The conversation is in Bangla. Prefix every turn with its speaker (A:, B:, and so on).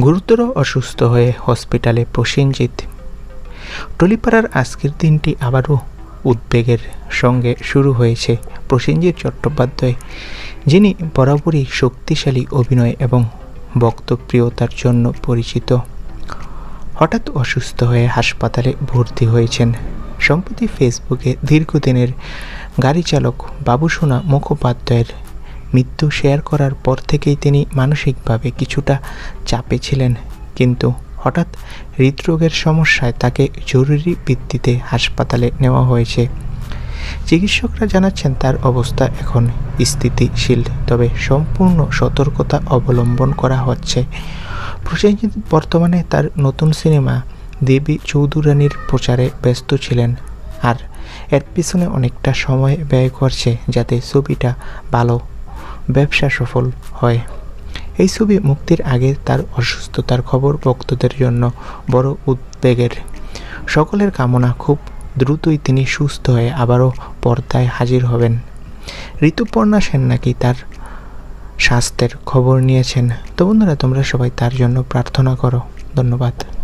A: গুরুতর অসুস্থ হয়ে হসপিটালে প্রসেনজিৎ। টলিপাড়ার আজকের দিনটি আবারও উদ্বেগের সঙ্গে শুরু হয়েছে প্রসেনজিৎ চট্টোপাধ্যায়, যিনি বরাবরই শক্তিশালী অভিনয় এবং বক্তপ্রিয়তার জন্য পরিচিত। হঠাৎ অসুস্থ হয়ে হাসপাতালে ভর্তি হয়েছেন। সম্প্রতি ফেসবুকে দীর্ঘদিনের গাড়ি চালক বাবুসোনা মুখোপাধ্যায়ের মৃত্যু শেয়ার করার পর থেকেই তিনি মানসিকভাবে কিছুটা চাপে ছিলেন। কিন্তু হঠাৎ হৃদরোগের সমস্যায় তাকে জরুরি ভিত্তিতে হাসপাতালে নেওয়া হয়েছে। চিকিৎসকরা জানাচ্ছেন তার অবস্থা এখন স্থিতিশীল, তবে সম্পূর্ণ সতর্কতা অবলম্বন করা হচ্ছে। প্রসেনজিৎ বর্তমানে তার নতুন সিনেমা দেবী চৌধুরানীর প্রচারে ব্যস্ত ছিলেন আর এর পিছনে অনেকটা সময় ব্যয় করছে যাতে ছবিটা ভালো ব্যবসা সফল হয়। এই ছবি মুক্তির আগে তার অসুস্থতার খবর ভক্তদের জন্য বড় উদ্বেগের। সকলের কামনা খুব দ্রুতই তিনি সুস্থ হয়ে আবারও পর্দায় হাজির হবেন। ঋতুপর্ণা সেন নাকি তার স্বাস্থ্যের খবর নিয়েছেন? তো বন্ধুরা, তোমরা সবাই তার জন্য প্রার্থনা করো। ধন্যবাদ।